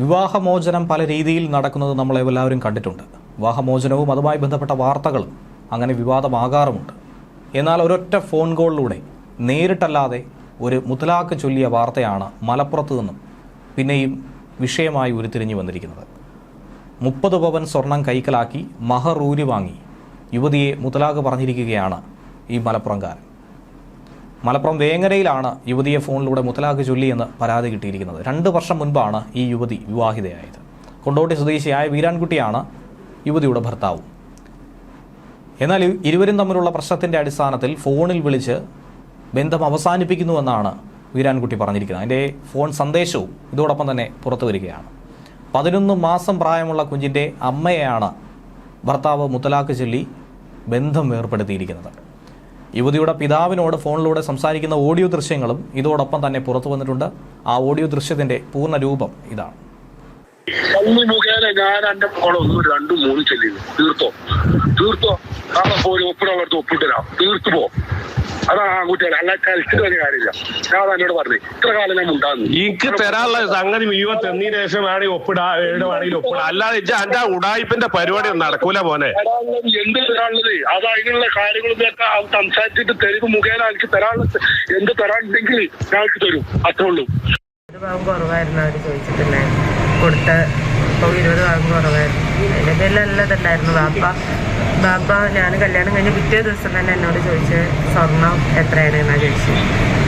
വിവാഹമോചനം പല രീതിയിൽ നടക്കുന്നത് നമ്മൾ എല്ലാവരും കണ്ടിട്ടുണ്ട്. വിവാഹമോചനവും അതുമായി ബന്ധപ്പെട്ട വാർത്തകളും അങ്ങനെ വിവാദമാകാറുമുണ്ട്. എന്നാൽ ഒരൊറ്റ ഫോൺ കോളിലൂടെ നേരിട്ടല്ലാതെ ഒരു മുത്തലാഖ് ചൊല്ലിയ വാർത്തയാണ് മലപ്പുറത്ത് നിന്നും പിന്നെയും വിഷയമായി ഉരുത്തിരിഞ്ഞു വന്നിരിക്കുന്നത്. മുപ്പത് പവൻ സ്വർണം കൈക്കലാക്കി മഹർ ഊരി വാങ്ങി. യുവതിയെ മുത്തലാഖ് പറഞ്ഞിരിക്കുകയാണ് ഈ മലപ്പുറംകാരൻ. മലപ്പുറം വേങ്ങരയിലാണ് യുവതിയെ ഫോണിലൂടെ മുത്തലാഖ് ചൊല്ലിയെന്ന് പരാതി കിട്ടിയിരിക്കുന്നത്. രണ്ട് വർഷം മുൻപാണ് ഈ യുവതി വിവാഹിതയായത്. കൊണ്ടോട്ടി സ്വദേശിയായ വീരാൻകുട്ടിയാണ് യുവതിയുടെ ഭർത്താവ്. എന്നാൽ ഇരുവരും തമ്മിലുള്ള പ്രശ്നത്തിന്റെ അടിസ്ഥാനത്തിൽ ഫോണിൽ വിളിച്ച് ബന്ധം അവസാനിപ്പിക്കുന്നുവെന്നാണ് വീരാൻകുട്ടി പറഞ്ഞിരിക്കുന്നത്. അതിന്റെ ഫോൺ സന്ദേശവും ഇതോടൊപ്പം തന്നെ പുറത്തു വരികയാണ്. പതിനൊന്ന് മാസം പ്രായമുള്ള കുഞ്ഞിന്റെ അമ്മയെയാണ് ഭർത്താവ് മുത്തലാഖ് ചൊല്ലി ബന്ധം ഏർപ്പെടുത്തിയിരിക്കുന്നത് യുവതിയുടെ പിതാവിനോട് ഫോണിലൂടെ സംസാരിക്കുന്ന ഓഡിയോ ദൃശ്യങ്ങളും ഇതോടൊപ്പം തന്നെ പുറത്തു വന്നിട്ടുണ്ട്. ആ ഓഡിയോ ദൃശ്യത്തിന്റെ പൂർണ രൂപം ഇതാണ്. പള്ളി മുഖേന ഞാൻ എന്റെ മോളെ ഒന്ന് രണ്ടും മൂന്നും ചെല്ലില്ല തീർത്തോ? തീർത്തോ? നാളെ പോയി ഒപ്പിടുള്ളടത്ത് ഒപ്പിട്ടരാം. തീർത്തു പോ. അതാണ് ആൺകുട്ടികൾ അല്ല കളിച്ചിട്ട് ഒരു കാര്യമില്ല. ഞാൻ എന്നോട് പറഞ്ഞു. ഇത്ര കാലം ഞാൻ ഉണ്ടാകുന്നു എനിക്ക് തരാനുള്ള സംഗതി മുഴുവൻ ഒപ്പിടാ ഒപ്പിടാ. അല്ലാതെ ഇജ്ജ് എന്റെ ഉടായ്പിന്റെ പരിപാടി ഒന്നും നടക്കൂല മോനെ. എന്ത് തരാനുള്ളത്? അത് അതിനുള്ള കാര്യങ്ങളൊക്കെ സംസാരിച്ചിട്ട് തെരുവ് മുഖേന എനിക്ക് തരാനുള്ളത് എന്ത് തരാനുണ്ടെങ്കിൽ ഞാൻ തരും. അത്രേ ഉള്ളൂ. കുറവായിരുന്നു അവർ ചോദിച്ചിട്ടുണ്ടായിരുന്നു കൊടുത്ത ഇപ്പോൾ ഇരുപത് ഭാഗം കുറവായിരുന്നു. അതിന്റെ പേരിൽ നല്ല ഇതുണ്ടായിരുന്നു ബാപ്പ ബാപ്പ ഞാൻ കല്യാണം കഴിഞ്ഞ് പിറ്റേ ദിവസം തന്നെ എന്നോട് ചോദിച്ച് സ്വർണം എത്രയാണ്? എന്നാണ് ചോദിച്ചു.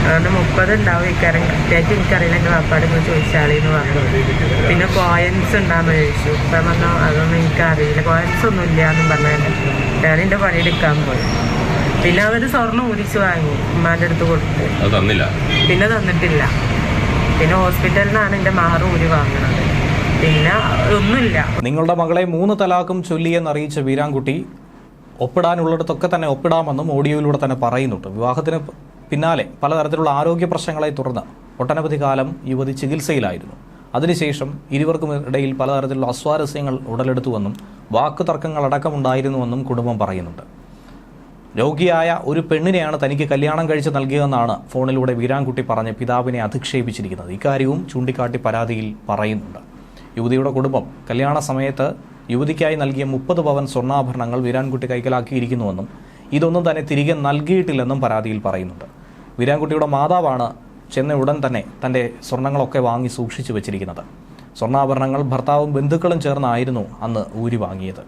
അതുകൊണ്ട് മുപ്പത് ഉണ്ടാവും ഇക്കാരം കൃത്യമായിട്ട് എനിക്കറിയില്ല. എന്റെ ബാപ്പാടെ പോയി ചോദിച്ചാളിന്ന് പറഞ്ഞു. പിന്നെ കോയൻസ് ഉണ്ടാകുന്ന ചോദിച്ചു. ഇപ്പം പറഞ്ഞു അതൊന്നും എനിക്കറിയില്ല. കോയൻസ് ഒന്നും ഇല്ല എന്നും പറഞ്ഞു ഞാൻ എന്റെ പണിയെടുക്കാൻ പോയി. പിന്നെ അവർ സ്വർണം ഊരിച്ച് വാങ്ങി ഉമ്മാന്റെ അടുത്ത് കൊടുത്ത്. പിന്നെ തന്നിട്ടില്ല. പിന്നെ ഹോസ്പിറ്റലിൽ നിന്നാണ് എന്റെ മാറ് ഊരി വാങ്ങണത്. പിന്നെ ഒന്നുമില്ല. നിങ്ങളുടെ മകളെ മൂന്ന് തലാക്കും ചൊല്ലിയെന്നറിയിച്ച വീരാൻകുട്ടി ഒപ്പിടാനുള്ളിടത്തൊക്കെ തന്നെ ഒപ്പിടാമെന്നും ഓഡിയോയിലൂടെ തന്നെ പറയുന്നുണ്ട്. വിവാഹത്തിന് പിന്നാലെ പലതരത്തിലുള്ള ആരോഗ്യ പ്രശ്നങ്ങളെ തുടർന്ന് ഒട്ടനവധി കാലം യുവതി ചികിത്സയിലായിരുന്നു. അതിനുശേഷം ഇരുവർക്കും ഇടയിൽ പലതരത്തിലുള്ള അസ്വാരസ്യങ്ങൾ ഉടലെടുത്തുവെന്നും വാക്ക് അടക്കമുണ്ടായിരുന്നുവെന്നും കുടുംബം പറയുന്നുണ്ട്. രോഗിയായ ഒരു പെണ്ണിനെയാണ് തനിക്ക് കല്യാണം കഴിച്ച് നൽകിയതെന്നാണ് ഫോണിലൂടെ വീരാൻകുട്ടി പറഞ്ഞ് പിതാവിനെ അധിക്ഷേപിച്ചിരിക്കുന്നത്. ഇക്കാര്യവും ചൂണ്ടിക്കാട്ടി പരാതിയിൽ പറയുന്നുണ്ട്. യുവതിയുടെ കുടുംബം കല്യാണ സമയത്ത് യുവതിക്കായി നൽകിയ മുപ്പത് പവൻ സ്വർണാഭരണങ്ങൾ വീരാൻകുട്ടി കൈക്കലാക്കിയിരിക്കുന്നുവെന്നും ഇതൊന്നും തന്നെ തിരികെ നൽകിയിട്ടില്ലെന്നും പരാതിയിൽ പറയുന്നുണ്ട്. വീരാൻകുട്ടിയുടെ മാതാവാണ് ചെന്ന ഉടൻ തന്നെ തന്റെ സ്വർണങ്ങളൊക്കെ വാങ്ങി സൂക്ഷിച്ചു വെച്ചിരിക്കുന്നത്. സ്വർണാഭരണങ്ങൾ ഭർത്താവും ബന്ധുക്കളും ചേർന്നായിരുന്നു അന്ന് ഊരി വാങ്ങിയത്.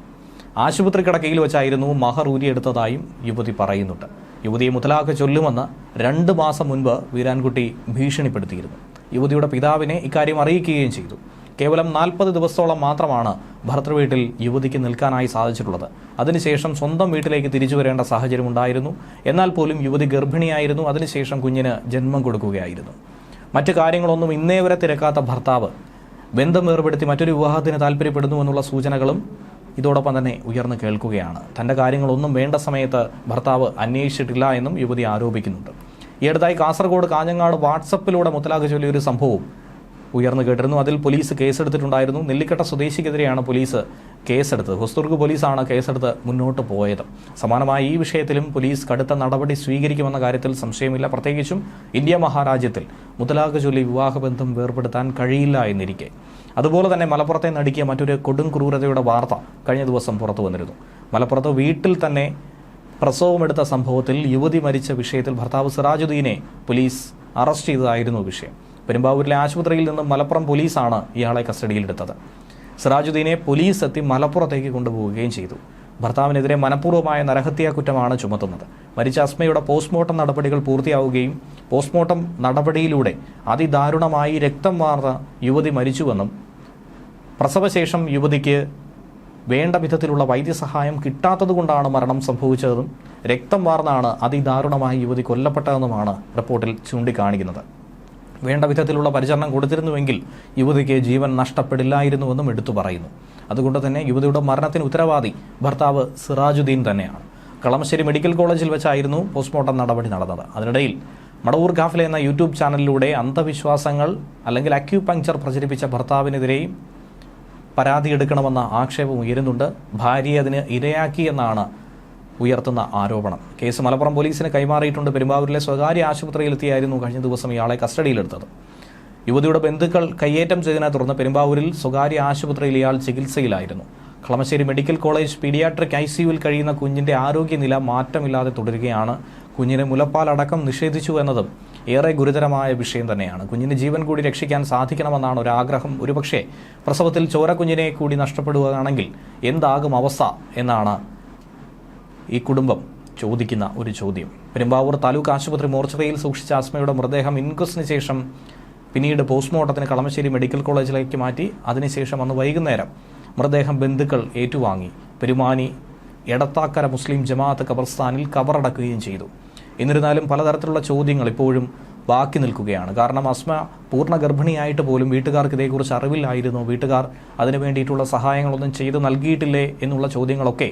ആശുപത്രി കിടക്കയിൽ വെച്ചായിരുന്നു മഹർ ഊരിയെടുത്തതായും യുവതി പറയുന്നുണ്ട്. യുവതിയെ മുത്തലാഖ് ചൊല്ലുമെന്ന് രണ്ട് മാസം മുൻപ് വീരാൻകുട്ടി ഭീഷണിപ്പെടുത്തിയിരുന്നു. യുവതിയുടെ പിതാവിനെ ഇക്കാര്യം അറിയിക്കുകയും ചെയ്തു. കേവലം നാൽപ്പത് ദിവസത്തോളം മാത്രമാണ് ഭർത്തൃവീട്ടിൽ യുവതിക്ക് നിൽക്കാനായി സാധിച്ചിട്ടുള്ളത്. അതിനുശേഷം സ്വന്തം വീട്ടിലേക്ക് തിരിച്ചു വരേണ്ട സാഹചര്യം ഉണ്ടായിരുന്നു. എന്നാൽ പോലും യുവതി ഗർഭിണിയായിരുന്നു. അതിനുശേഷം കുഞ്ഞിന് ജന്മം കൊടുക്കുകയായിരുന്നു. മറ്റു കാര്യങ്ങളൊന്നും ഇന്നേ വരെ തിരക്കാത്ത ഭർത്താവ് ബന്ധം ഏർപ്പെടുത്തി മറ്റൊരു വിവാഹത്തിന് താല്പര്യപ്പെടുന്നു എന്നുള്ള സൂചനകളും ഇതോടൊപ്പം തന്നെ ഉയർന്നു കേൾക്കുകയാണ്. തന്റെ കാര്യങ്ങളൊന്നും വേണ്ട സമയത്ത് ഭർത്താവ് അന്വേഷിച്ചിട്ടില്ല എന്നും യുവതി ആരോപിക്കുന്നുണ്ട്. ഈ അടുത്തായി കാസർഗോഡ് കാഞ്ഞങ്ങാട് വാട്സപ്പിലൂടെ മുത്തലാഖ് ചൊല്ലിയൊരു സംഭവം സംഭവവും ഉയർന്നു കേട്ടിരുന്നു. അതിൽ പോലീസ് കേസെടുത്തിട്ടുണ്ടായിരുന്നു. നെല്ലിക്കട്ട സ്വദേശിക്കെതിരെയാണ് പോലീസ് കേസെടുത്തത്. ഹൊസ്തുർഗ് പോലീസാണ് കേസെടുത്ത് മുന്നോട്ട് പോയത്. സമാനമായി ഈ വിഷയത്തിലും പോലീസ് കടുത്ത നടപടി സ്വീകരിക്കുമെന്ന കാര്യത്തിൽ സംശയമില്ല. പ്രത്യേകിച്ചും ഇന്ത്യ മഹാരാജ്യത്തിൽ മുത്തലാഖ് ചൊല്ലി വിവാഹബന്ധം വേർപെടുത്താൻ കഴിയില്ല എന്നിരിക്കെ. അതുപോലെ തന്നെ മലപ്പുറത്തെ നടുക്കിയ മറ്റൊരു കൊടും ക്രൂരതയുടെ വാർത്ത കഴിഞ്ഞ ദിവസം പുറത്തു വന്നിരുന്നു. മലപ്പുറത്ത് വീട്ടിൽ തന്നെ പ്രസവമെടുത്ത സംഭവത്തിൽ യുവതി മരിച്ച വിഷയത്തിൽ ഭർത്താവ് സിറാജുദ്ദീനെ പോലീസ് അറസ്റ്റ് ചെയ്തതായിരുന്നു വിഷയം. പെരുമ്പാവൂരിലെ ആശുപത്രിയിൽ നിന്ന് മലപ്പുറം പോലീസാണ് ഇയാളെ കസ്റ്റഡിയിലെടുത്തത്. സിറാജുദ്ദീനെ പോലീസ് എത്തി മലപ്പുറത്തേക്ക് കൊണ്ടുപോവുകയും ചെയ്തു. ഭർത്താവിനെതിരെ മനഃപൂർവമായ നരഹത്യാ കുറ്റമാണ് ചുമത്തുന്നത്. മരിച്ച അസ്മയുടെ പോസ്റ്റ്മോർട്ടം നടപടികൾ പൂർത്തിയാവുകയും പോസ്റ്റ്മോർട്ടം നടപടിയിലൂടെ അതിദാരുണമായി രക്തം വാർന്ന യുവതി മരിച്ചുവെന്നും പ്രസവശേഷം യുവതിക്ക് വേണ്ട വിധത്തിലുള്ള വൈദ്യസഹായം കിട്ടാത്തതുകൊണ്ടാണ് മരണം സംഭവിച്ചതെന്നും രക്തം വാർന്നാണ് അതിദാരുണമായി യുവതി കൊല്ലപ്പെട്ടതെന്നുമാണ് റിപ്പോർട്ടിൽ ചൂണ്ടിക്കാണിക്കുന്നത്. വേണ്ട വിധത്തിലുള്ള പരിചരണം കൊടുത്തിരുന്നുവെങ്കിൽ യുവതിക്ക് ജീവൻ നഷ്ടപ്പെടില്ലായിരുന്നുവെന്നും എടുത്തു പറയുന്നു. അതുകൊണ്ട് തന്നെ യുവതിയുടെ മരണത്തിന് ഉത്തരവാദി ഭർത്താവ് സിറാജുദ്ദീൻ തന്നെയാണ്. കളമശ്ശേരി മെഡിക്കൽ കോളേജിൽ വെച്ചായിരുന്നു പോസ്റ്റ്മോർട്ടം നടപടി നടന്നത്. അതിനിടയിൽ മടവൂർ ഗാഫിലെ എന്ന യൂട്യൂബ് ചാനലിലൂടെ അന്ധവിശ്വാസങ്ങൾ അല്ലെങ്കിൽ അക്യൂപങ്ചർ പ്രചരിപ്പിച്ച ഭർത്താവിനെതിരെയും പരാതിയെടുക്കണമെന്ന ആക്ഷേപം ഉയരുന്നുണ്ട്. ഭാര്യയെ അതിന് ഇരയാക്കിയെന്നാണ് ഉയർത്തുന്ന ആരോപണം. കേസ് മലപ്പുറം പോലീസിന് കൈമാറിയിട്ടുണ്ട്. പെരുമ്പാവൂരിലെ സ്വകാര്യ ആശുപത്രിയിലെത്തിയായിരുന്നു കഴിഞ്ഞ ദിവസം ഇയാളെ കസ്റ്റഡിയിലെടുത്തത്. യുവതിയുടെ ബന്ധുക്കൾ കയ്യേറ്റം ചെയ്തതിനെ തുടർന്ന് പെരുമ്പാവൂരിൽ സ്വകാര്യ ആശുപത്രിയിൽ ഇയാൾ ചികിത്സയിലായിരുന്നു. Kalamassery medical college paediatric I സിയുവിൽ കഴിയുന്ന കുഞ്ഞിന്റെ ആരോഗ്യനില മാറ്റമില്ലാതെ തുടരുകയാണ്. കുഞ്ഞിന് മുലപ്പാലടക്കം നിഷേധിച്ചു എന്നതും ഏറെ ഗുരുതരമായ വിഷയം തന്നെയാണ്. കുഞ്ഞിന് ജീവൻ കൂടി രക്ഷിക്കാൻ സാധിക്കണമെന്നാണ് ഒരാഗ്രഹം. ഒരുപക്ഷെ പ്രസവത്തിൽ ചോര കുഞ്ഞിനെ കൂടി നഷ്ടപ്പെടുകയാണെങ്കിൽ എന്താകും അവസ്ഥ എന്നാണ് ഈ കുടുംബം ചോദിക്കുന്ന ഒരു ചോദ്യം. പെരുമ്പാവൂർ താലൂക്ക് ആശുപത്രി മോർച്ചറിയിൽ സൂക്ഷിച്ച അസ്മയുടെ മൃതദേഹം ഇൻക്വസ്റ്റിന് ശേഷം പിന്നീട് പോസ്റ്റ്മോർട്ടത്തിന് കളമശ്ശേരി മെഡിക്കൽ കോളേജിലേക്ക് മാറ്റി. അതിനുശേഷം അന്ന് വൈകുന്നേരം മൃതദേഹം ബന്ധുക്കൾ ഏറ്റുവാങ്ങി. പെരുമാനി എടത്താക്കര മുസ്ലിം ജമാഅത്ത് ഖബർസ്ഥാനിൽ കബറടക്കുകയും ചെയ്തു. എന്നിരുന്നാലും പലതരത്തിലുള്ള ചോദ്യങ്ങൾ ഇപ്പോഴും ബാക്കി നിൽക്കുകയാണ്. കാരണം അസ്മ പൂർണ ഗർഭിണിയായിട്ട് പോലും വീട്ടുകാർക്ക് ഇതേക്കുറിച്ച് അറിവില്ലായിരുന്നു. വീട്ടുകാർ അതിനു വേണ്ടിയിട്ടുള്ള സഹായങ്ങളൊന്നും ചെയ്തു നൽകിയിട്ടില്ലേ എന്നുള്ള ചോദ്യങ്ങളൊക്കെ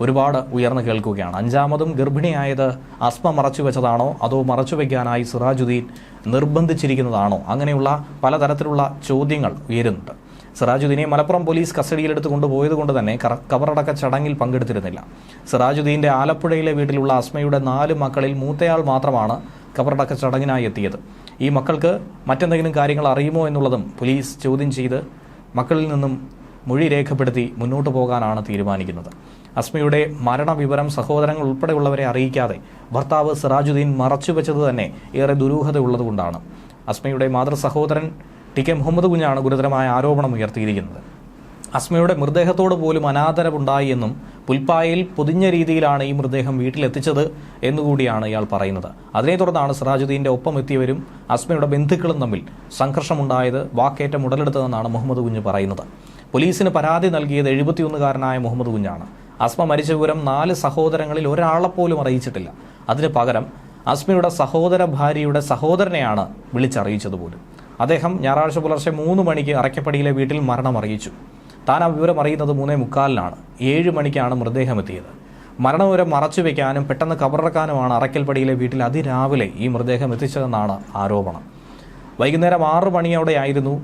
ഒരുപാട് ഉയർന്നു കേൾക്കുകയാണ്. അഞ്ചാമതും ഗർഭിണിയായത് അസ്മ മറച്ചു വെച്ചതാണോ? അതോ മറച്ചു വയ്ക്കാനായി സിറാജുദ്ദീൻ നിർബന്ധിച്ചിരിക്കുന്നതാണോ? അങ്ങനെയുള്ള പലതരത്തിലുള്ള ചോദ്യങ്ങൾ ഉയരുന്നുണ്ട്. സിറാജുദ്ദീനെ മലപ്പുറം പോലീസ് കസ്റ്റഡിയിലെടുത്ത് കൊണ്ടുപോയത് കൊണ്ട് തന്നെ കബറടക്ക ചടങ്ങിൽ പങ്കെടുത്തിരുന്നില്ല. സിറാജുദ്ദീന്റെ ആലപ്പുഴയിലെ വീട്ടിലുള്ള അസ്മയുടെ നാല് മക്കളിൽ മൂത്തയാൾ മാത്രമാണ് കബറടക്ക ചടങ്ങിനായി എത്തിയത്. ഈ മക്കൾക്ക് മറ്റെന്തെങ്കിലും കാര്യങ്ങൾ അറിയുമോ എന്നുള്ളതും പോലീസ് ചോദ്യം ചെയ്ത് മക്കളിൽ നിന്നും മൊഴി രേഖപ്പെടുത്തി മുന്നോട്ടു പോകാനാണ് തീരുമാനിക്കുന്നത്. അസ്മയുടെ മരണവിവരം സഹോദരങ്ങൾ ഉൾപ്പെടെയുള്ളവരെ അറിയിക്കാതെ ഭർത്താവ് സിറാജുദ്ദീൻ മറച്ചുവെച്ചത് തന്നെ ഏറെ ദുരൂഹതയുള്ളതുകൊണ്ടാണ്. അസ്മയുടെ മാതൃ സഹോദരൻ ടി കെ മുഹമ്മദ് കുഞ്ഞാണ് ഗുരുതരമായ ആരോപണം ഉയർത്തിയിരിക്കുന്നത്. അസ്മയുടെ മൃതദേഹത്തോട് പോലും അനാദരവുണ്ടായി എന്നും പുൽപ്പായയിൽ പൊതിഞ്ഞ രീതിയിലാണ് ഈ മൃതദേഹം വീട്ടിലെത്തിച്ചത് എന്നുകൂടിയാണ് ഇയാൾ പറയുന്നത്. അതിനെ തുടർന്നാണ് സിറാജുദ്ദീന്റെ ഒപ്പം എത്തിയവരും അസ്മയുടെ ബന്ധുക്കളും തമ്മിൽ സംഘർഷമുണ്ടായത് വാക്കേറ്റം ഉടലെടുത്തതെന്നാണ് മുഹമ്മദ് കുഞ്ഞ് പറയുന്നത്. പോലീസിന് പരാതി നൽകിയത് എഴുപത്തിയൊന്നുകാരനായ മുഹമ്മദ് കുഞ്ഞാണ്. അസ്മ മരിച്ച വിവരം നാല് സഹോദരങ്ങളിൽ ഒരാളെപ്പോലും അറിയിച്ചിട്ടില്ല. അതിന് പകരം അസ്മയുടെ സഹോദര ഭാര്യയുടെ സഹോദരനെയാണ് വിളിച്ചറിയിച്ചത് പോലും അദ്ദേഹം ഞായറാഴ്ച പുലർച്ചെ മൂന്ന് മണിക്ക് അറക്കപ്പടിയിലെ വീട്ടിൽ മരണം അറിയിച്ചു. താൻ ആ വിവരം അറിയുന്നത് മൂന്നേ മുക്കാലിനാണ്. ഏഴ് മണിക്കാണ് മൃതദേഹം എത്തിയത് മരണവിവരം മറച്ചു വയ്ക്കാനും പെട്ടെന്ന് കബറിറക്കാനുമാണ് അറക്കൽപ്പടിയിലെ വീട്ടിൽ അതിരാവിലെ ഈ മൃതദേഹം എത്തിച്ചതെന്നാണ് ആരോപണം. വൈകുന്നേരം ആറ് മണിയോടെയായിരുന്നു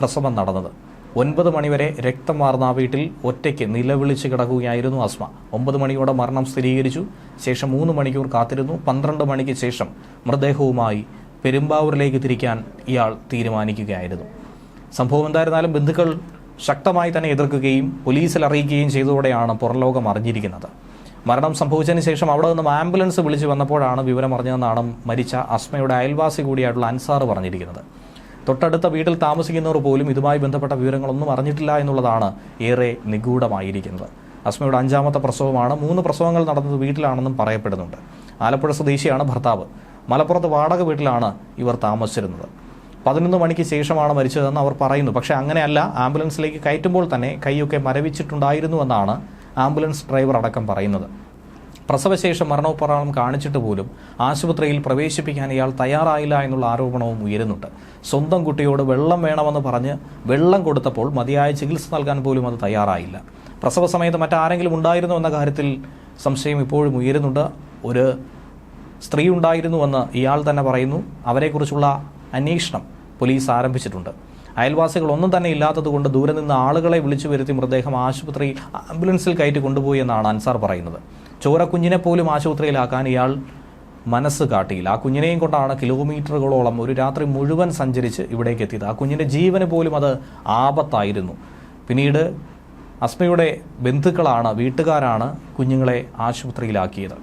പ്രസവം നടന്നത്. ഒൻപത് മണിവരെ രക്തം വാർന്ന ആ വീട്ടിൽ ഒറ്റയ്ക്ക് നിലവിളിച്ച് കിടക്കുകയായിരുന്നു അസ്മ ഒമ്പത് മണിയോടെ മരണം സ്ഥിരീകരിച്ചു. ശേഷം മൂന്ന് മണിക്കൂർ കാത്തിരുന്നു. പന്ത്രണ്ട് മണിക്ക് ശേഷം മൃതദേഹവുമായി പെരുമ്പാവൂരിലേക്ക് തിരിക്കാൻ ഇയാൾ തീരുമാനിക്കുകയായിരുന്നു. സംഭവം എന്തായിരുന്നാലും ബന്ധുക്കൾ ശക്തമായി തന്നെ എതിർക്കുകയും പോലീസിൽ അറിയിക്കുകയും ചെയ്തതോടെയാണ് പുറംലോകം അറിഞ്ഞിരിക്കുന്നത്. മരണം സംഭവിച്ചതിന് ശേഷം അവിടെ നിന്നും ആംബുലൻസ് വിളിച്ചു വന്നപ്പോഴാണ് വിവരം അറിഞ്ഞതെന്നാണ് മരിച്ച അസ്മയുടെ അയൽവാസി കൂടിയായിട്ടുള്ള അൻസാർ പറഞ്ഞിരിക്കുന്നത്. തൊട്ടടുത്ത വീട്ടിൽ താമസിക്കുന്നവർ പോലും ഇതുമായി ബന്ധപ്പെട്ട വിവരങ്ങളൊന്നും അറിഞ്ഞിട്ടില്ല എന്നുള്ളതാണ് ഏറെ നിഗൂഢമായിരിക്കുന്നത്. അസ്മയുടെ അഞ്ചാമത്തെ പ്രസവമാണ്. മൂന്ന് പ്രസവങ്ങൾ നടന്നത് വീട്ടിലാണെന്നും പറയപ്പെടുന്നുണ്ട്. ആലപ്പുഴ സ്വദേശിയാണ് ഭർത്താവ്. മലപ്പുറത്ത് വാടക വീട്ടിലാണ് ഇവർ താമസിച്ചിരുന്നത്. പതിനൊന്ന് മണിക്ക് ശേഷമാണ് മരിച്ചതെന്ന് അവർ പറയുന്നു. പക്ഷേ അങ്ങനെയല്ല. ആംബുലൻസിലേക്ക് കയറ്റുമ്പോൾ തന്നെ കൈയൊക്കെ മരവിച്ചിട്ടുണ്ടായിരുന്നുവെന്നാണ് ആംബുലൻസ് ഡ്രൈവർ അടക്കം പറയുന്നത്. പ്രസവശേഷം മരണോപകരണം കാണിച്ചിട്ട് പോലും ആശുപത്രിയിൽ പ്രവേശിപ്പിക്കാൻ ഇയാൾ തയ്യാറായില്ല എന്നുള്ള ആരോപണവും ഉയരുന്നുണ്ട്. സ്വന്തം കുട്ടിയോട് വെള്ളം വേണമെന്ന് പറഞ്ഞ് വെള്ളം കൊടുത്തപ്പോൾ മതിയായ ചികിത്സ നൽകാൻ പോലും അത് തയ്യാറായില്ല. പ്രസവ സമയത്ത് മറ്റാരെങ്കിലും ഉണ്ടായിരുന്നു എന്ന കാര്യത്തിൽ സംശയം ഇപ്പോഴും ഉയരുന്നുണ്ട്. ഒരു സ്ത്രീ ഉണ്ടായിരുന്നുവെന്ന് ഇയാൾ തന്നെ പറയുന്നു. അവരെക്കുറിച്ചുള്ള അന്വേഷണം പോലീസ് ആരംഭിച്ചിട്ടുണ്ട്. അയൽവാസികൾ ഒന്നും തന്നെ ഇല്ലാത്തതുകൊണ്ട് ദൂരെ നിന്ന് ആളുകളെ വിളിച്ചു വരുത്തി മൃതദേഹം ആശുപത്രി ആംബുലൻസിൽ കയറ്റി കൊണ്ടുപോയി എന്നാണ് അൻസാർ പറയുന്നത്. ചോര കുഞ്ഞിനെ പോലും ആശുപത്രിയിലാക്കാൻ ഇയാൾ മനസ്സ് കാട്ടിയില്ല. ആ കുഞ്ഞിനെയും കൊണ്ടാണ് കിലോമീറ്ററുകളോളം ഒരു രാത്രി മുഴുവൻ സഞ്ചരിച്ച് ഇവിടേക്ക് എത്തിയത്. ആ കുഞ്ഞിന്റെ ജീവന് പോലും അത് ആപത്തായിരുന്നു. പിന്നീട് അസ്മയുടെ ബന്ധുക്കളാണ് വീട്ടുകാരാണ് കുഞ്ഞുങ്ങളെ ആശുപത്രിയിലാക്കിയത്.